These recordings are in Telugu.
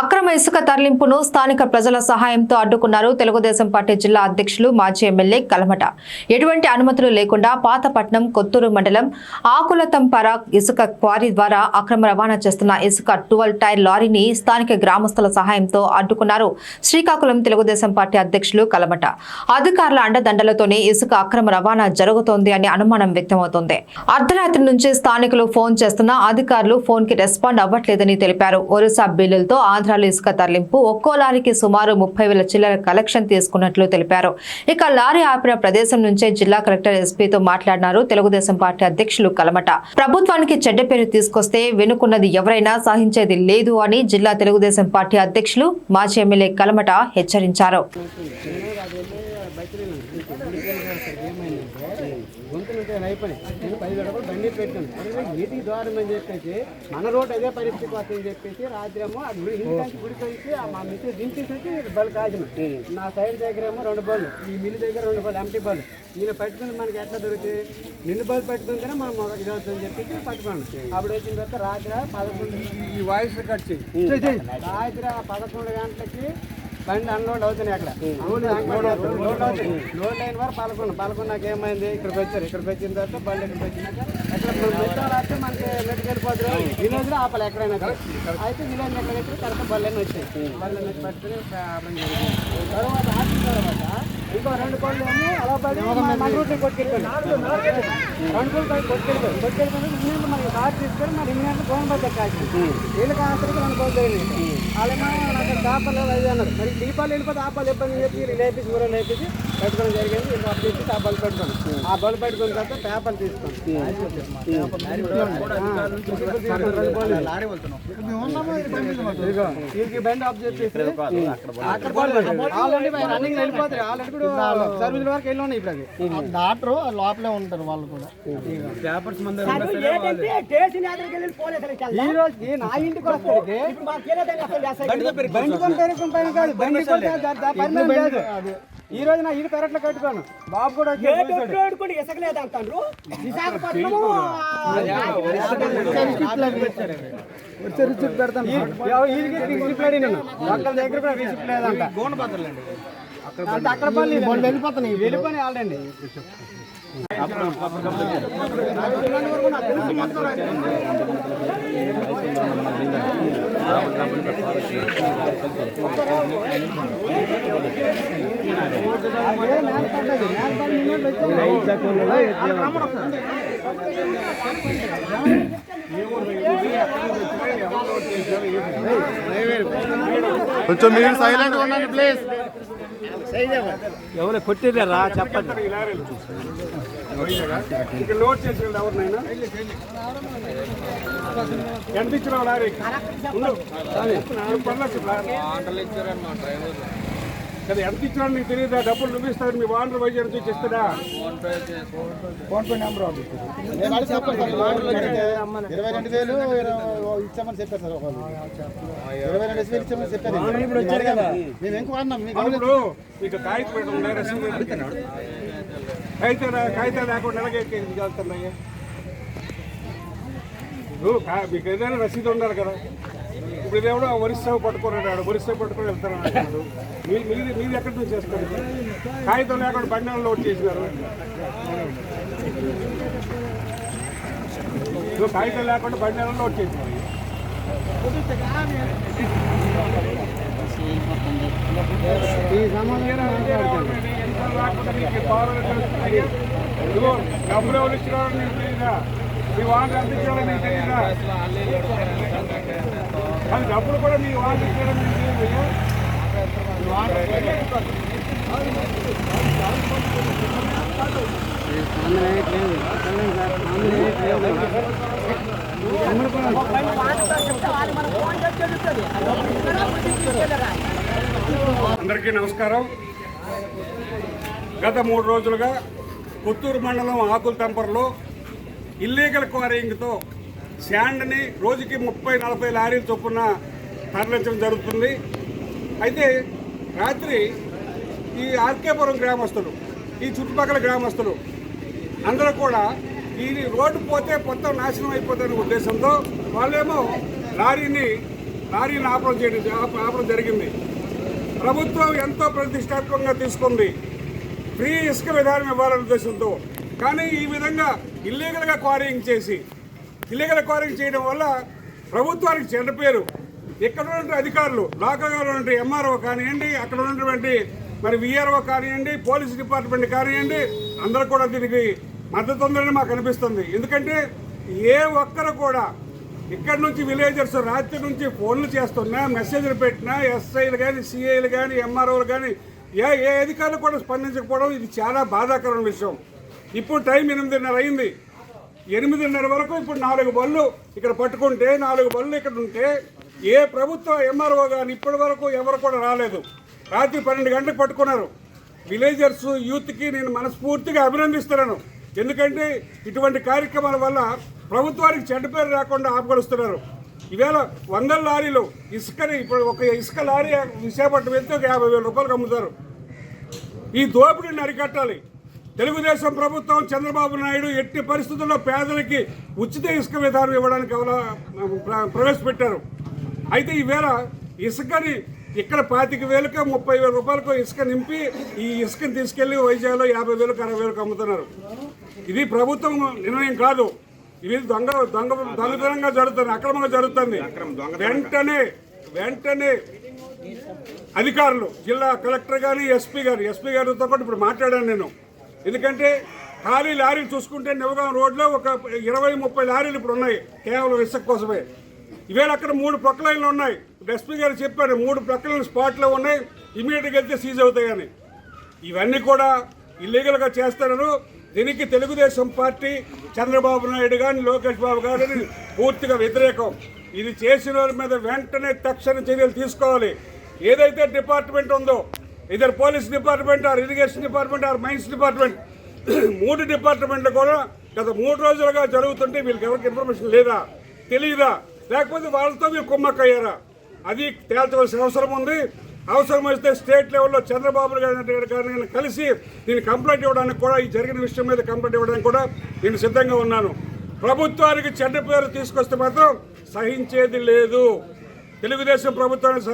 అక్రమ ఇసుక తరలింపును స్థానిక ప్రజల సహాయంతో అడ్డుకున్నారు తెలుగుదేశం పార్టీ జిల్లా అధ్యక్షులు మాజీ ఎమ్మెల్యే కలమట. ఎటువంటి అనుమతులు లేకుండా పాతపట్నం కొత్తూరు మండలం ఆకులతంపర ఇసుక క్వారీ ద్వారా అక్రమ రవాణా చేస్తున్న ఇసుక టువల్ టైర్ లారీని స్థానిక గ్రామస్తుల సహాయంతో అడ్డుకున్నారు శ్రీకాకుళం తెలుగుదేశం పార్టీ అధ్యక్షులు కలమట. అధికారుల అండదండలతోనే ఇసుక అక్రమ రవాణా జరుగుతోంది అని అనుమానం వ్యక్తమవుతోంది. అర్ధరాత్రి నుంచి స్థానికులు ఫోన్ చేస్తున్నా అధికారులు ఫోన్కి రెస్పాండ్ అవ్వట్లేదని తెలిపారు. ఒరిస్సా బిల్లులతో ఆంధ్రాలో ఇసుక తరలింపు ఒక్కో లారీకి సుమారు ముప్పై వేల చిల్లర కలెక్షన్ తీసుకున్నట్లు తెలిపారు. ఇక లారీ ఆపిన ప్రదేశం నుంచే జిల్లా కలెక్టర్ ఎస్పీతో మాట్లాడినారు. తెలుగుదేశం పార్టీ అధ్యక్షులు కలమట. ప్రభుత్వానికి చెడ్డ పేరు తీసుకొస్తే వెనుకున్నది ఎవరైనా సహించేది లేదు అని జిల్లా తెలుగుదేశం పార్టీ అధ్యక్షులు మాజీ ఎమ్మెల్యే కలమట హెచ్చరించారు. అయిపోయినాయి బండి పెట్టాను అదే ఏటి ద్వారం అని చెప్పేసి మన రోడ్ అదే పరిస్థితి వస్తుందని చెప్పేసి రాత్రి ఏమో ఆ గుడి ఇంటి గుడికి ఆ మా మిస్సెస్ దించేసి బళ్ళు కాసిన నా సైడ్ దగ్గర ఏమో రెండు బళ్ళు ఈ మిల్లు దగ్గర రెండు బళ్ళు ఎంటీ బళ్ళు. ఈయన పట్టుకుని మనకి ఎట్లా దొరుకుతాయి నిన్ను బళ్ళు పట్టుకుంటేనే మనం మొదటి అవుతుందని చెప్పేసి పట్టుకున్నాను అప్పుడు వచ్చిన తర్వాత రాత్రి పదకొండు ఈ వాయిస్ కట్ చేయి. రాత్రి ఆ పదకొండు గంటలకి బండి అన్లోడ్ అవుతున్నాయి అక్కడ. లోడ్ అవుతుంది లోడ్ అయిన వారు పదకొండు పదకొండు నాకు ఏమైంది? ఇక్కడికి వచ్చారు. ఇక్కడికి వచ్చిన తర్వాత బండి ఇక్కడికి వచ్చినాక ఎక్కడ వస్తే మనకి మెట్టుకు వెళ్ళిపోతారు విలేజ్లో ఆపాలి ఎక్కడైనా. అయితే విలేజ్ ఎక్కడ వచ్చి కరెక్ట్ బళ్ళని వచ్చాయి. బళ్ళని వచ్చి పట్టుకుని తర్వాత ఆపిన తర్వాత ఇంకో రెండు కోళ్ళు అలా పడి మన- మన రూట్లో కొట్టుకెళ్ళిపోయి. రెండు కోళ్ళు కొట్టుకెళ్ళిపోయి. కొట్టుకెళ్ళిపోయి ఇమీడియట్ మనకి కార్ తీసుకొని మన ఇంగ్లాండ్ గోన్ బద్దె కాల్చి వీళ్ళకి ఆసరికి రెండు కోళ్ళు జరిగింది వాళ్ళేమో నాకు చేపలు అది అన్నారు. మరి దీపాలు వెళ్ళిపోతే ఆపాలు ఇబ్బంది చెప్పి లేపించి లేపేసి లేపించి పెట్టుకోవడం జరిగింది. వీళ్ళు అప్పు చేసి ఆ బలు పెట్టుకోండి. ఆ బలు పెట్టుకున్న తర్వాత పేపర్లు తీసుకోండి. వీళ్ళకి బండి ఆఫ్ చేసేసి ఆల్రెడీ రన్నింగ్ వెళ్ళిపోతారు. ఆల్రెడీ కూడా సర్వీస్ వరకు వెళ్ళి ఉన్నాయి ఇప్పుడు అది డాక్టర్ లోపలే ఉంటారు వాళ్ళు కూడా. పేపర్స్ ఈ రోజు ఈ నా ఇంటికి వస్తే బండి కొని పెరుగుకుని పైన కాదు బండి కొని దా- దా- దా- పరిమాణం లేదు ఈ రోజు నా ఇల్లు పెరట్లో కట్టుకోను. బాబు కూడా వచ్చి పెడతాను. ఒక్కళ్ళ దగ్గర కూడా రిసిప్ట్ లేదంట. అక్కడ పని వెళ్ళిపోతున్నాయి వెళ్ళిపోయి ఆల్రెడీ కొంచెం మీరు సైలెంట్ ఉండండి ప్లీజ్ ఎవరు కొట్టిర్రా చెప్పండి. లోడ్ చేసి ఎవరినైనా ఎంత ఇచ్చిన లారీ కదా ఎంత ఇచ్చినా నీకు తెలియదా డబ్బులు నువ్వు ఇస్తాడు మీ వాండర్ వైద్యం చూసి ఇస్తాడా ఫోన్ పే నెంబర్ ఇరవై రెండు వేలు ఇచ్చామని చెప్పారు సార్ ఇరవై రెండు వేలు ఇచ్చామని చెప్పారు ఇప్పుడు వచ్చారు కదా. మేము ఎక్కువ అన్నాం మీకు కాగితం పెట్టడం రసీదు కాగితం కాగితం లేకుండా వెళ్తున్నాయి ఇప్పుడు కా- మీకు ఏదైనా రసీదు ఉండాలి కదా. ఇప్పుడు ఇదేమో ఒరిస్సా పట్టుకున్నాడు ఒరిస్సా పట్టుకొని వెళ్తాను అంటున్నాడు. మీ- మీది మీది ఎక్కడి నుంచి చేస్తారు కాగితం లేకుండా బండి లోడ్ చేసినారు. కాగితం లేకుండా బండి లోడ్ చేసినారు ఈ సమాధానం ఇదిగో, డబ్బులు ఎవరు ఇచ్చినారో నీకు తెలీదా మీ వాళ్ళు ఎంత ఇచ్చారో నీకు అది డబ్బులు కూడా మీ వాళ్ళు ఇచ్చారో నీకు తెలియదు అందరికీ నమస్కారం. గత మూడు రోజులుగా పుత్తూరు మండలం ఆకుల తంపరలో ఇల్లీగల్ క్వారింగ్తో శాండ్ని రోజుకి ముప్పై నలభై లారీలు చొప్పున తరలించడం జరుగుతుంది. అయితే రాత్రి ఈ ఆర్కేపురం గ్రామస్తులు ఈ చుట్టుపక్కల గ్రామస్తులు అందరూ కూడా ఈ రోడ్డు పోతే మొత్తం నాశనం అయిపోతుందనే ఉద్దేశంతో వాళ్ళేమో లారీని లారీని ఆపడం చేయడం ఆప- ఆపడం జరిగింది. ప్రభుత్వం ఎంతో ప్రతిష్టాత్మకంగా తీసుకుంది. ఫ్రీ ఇసుక విధానం ఇవ్వాలనే ఉద్దేశంతో. కానీ ఈ విధంగా ఇల్లీగల్గా క్వారింగ్ చేసి ఇల్లీగల్ క్వారింగ్ చేయడం వల్ల ప్రభుత్వానికి చెడ్డ పేరు. ఇక్కడ ఉన్నటువంటి అధికారులు లోకల్గా ఉన్నటువంటి ఎంఆర్ఓ కానివ్వండి అక్కడ ఉన్నటువంటి మరి విఆర్ఓ కానివ్వండి పోలీస్ డిపార్ట్మెంట్ కానివ్వండి అందరూ కూడా దీనికి మద్దతు ఉందని మాకు అనిపిస్తుంది. ఎందుకంటే ఏ ఒక్కరు కూడా ఇక్కడి నుంచి విలేజర్స్ రాత్రి నుంచి ఫోన్లు చేస్తున్నా మెసేజ్లు పెట్టినా ఎస్ఐలు కానీ సిఐలు కానీ ఎంఆర్ఓలు కానీ ఏ ఏ అధికారులు కూడా స్పందించకపోవడం ఇది చాలా బాధాకరమైన విషయం. ఇప్పుడు టైం ఎనిమిదిన్నర అయింది. ఎనిమిదిన్నర వరకు ఇప్పుడు నాలుగు బళ్ళు ఇక్కడ పట్టుకుంటే నాలుగు బళ్ళు ఇక్కడ ఉంటే ఏ ప్రభుత్వ ఎంఆర్ఓ కానీ ఇప్పటి వరకు ఎవరు కూడా రాలేదు. రాత్రి పన్నెండు గంటలకు పట్టుకున్నారు. విలేజర్స్ యూత్కి నేను మనస్ఫూర్తిగా అభినందిస్తున్నాను. ఎందుకంటే ఇటువంటి కార్యక్రమాల వల్ల ప్రభుత్వానికి చెడ్డ పేరు రాకుండా ఆపగలుస్తున్నారు. ఈవేళ వందల లారీలు ఇసుకని ఇప్పుడు ఒక ఇసుక లారీ విశాఖపట్నం వెళ్తే ఒక యాభై వేల రూపాయలకు అమ్ముతారు. ఈ దోపిడీని అరికట్టాలి. తెలుగుదేశం ప్రభుత్వం చంద్రబాబు నాయుడు ఎట్టి పరిస్థితుల్లో పేదలకి ఉచిత ఇసుక విధానం ఇవ్వడానికి అవలా- ప్ర- ప్రవేశపెట్టారు. అయితే ఈవేళ ఇసుకని ఇక్కడ పాతిక వేలకు ముప్పై వేల రూపాయలకు ఇసుక నింపి ఈ ఇసుకని తీసుకెళ్ళి వైజాగ్లో యాభై వేలకు అరవై వేలకు అమ్ముతున్నారు. ఇది ప్రభుత్వం నిర్ణయం కాదు. ఇది దొంగ దొంగ దొంగతనంగా జరుగుతుంది అక్రమంగా జరుగుతుంది. వెంటనే వెంటనే అధికారులు జిల్లా కలెక్టర్ గారు ఎస్పీ గారు ఎస్పీ గారితో కూడా ఇప్పుడు మాట్లాడాను నేను. ఎందుకంటే ఖాళీ లారీలు చూసుకుంటే నివగాం రోడ్లో ఒక ఇరవై ముప్పై లారీలు ఇప్పుడు ఉన్నాయి కేవలం ఇసుక కోసమే. ఇవేళ అక్కడ మూడు ప్రొక్లైన్లు ఉన్నాయి. ఇప్పుడు ఎస్పీ గారు చెప్పారు మూడు ప్రొక్లైన్లు స్పాట్లో ఉన్నాయి ఇమీడియట్గా వెళ్తే సీజ్ అవుతాయని. ఇవన్నీ కూడా ఇల్లీగల్గా చేస్తున్నారు దీనికి తెలుగుదేశం పార్టీ చంద్రబాబు నాయుడు కానీ లోకేష్ బాబు గారిని పూర్తిగా వ్యతిరేకం. ఇది చేసిన వారి మీద వెంటనే తక్షణ చర్యలు తీసుకోవాలి. ఏదైతే డిపార్ట్మెంట్ ఉందో ఇద్దరు police department or irrigation department or mines department మూడు డిపార్ట్మెంట్లు కూడా గత మూడు రోజులుగా జరుగుతుంటే వీళ్ళకి ఎవరికి ఇన్ఫర్మేషన్ లేదా? తెలియదా లేకపోతే వాళ్ళతో మీరు కుమ్మక్కయ్యారా? అది తేల్చవలసిన అవసరం ఉంది. అవసరం స్టేట్ లెవెల్లో చంద్రబాబు గారి గారిని కలిసి నేను కంప్లైంట్ ఇవ్వడానికి కూడా ఈ జరిగిన విషయం మీద కంప్లైంట్ ఇవ్వడానికి కూడా నేను సిద్ధంగా ఉన్నాను. ప్రభుత్వానికి చెడ్డ పేరు తీసుకొస్తే మాత్రం సహించేది లేదు. తెలుగుదేశం ప్రభుత్వానికి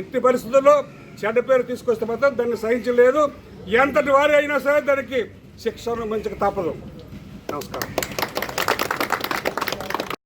ఎట్టి పరిస్థితుల్లో చెడ్డ పేరు తీసుకొస్తే మాత్రం దాన్ని సహించలేదు. ఎంతటి వారి అయినా సరే దానికి శిక్షను మంచిగా తప్పదు నమస్కారం.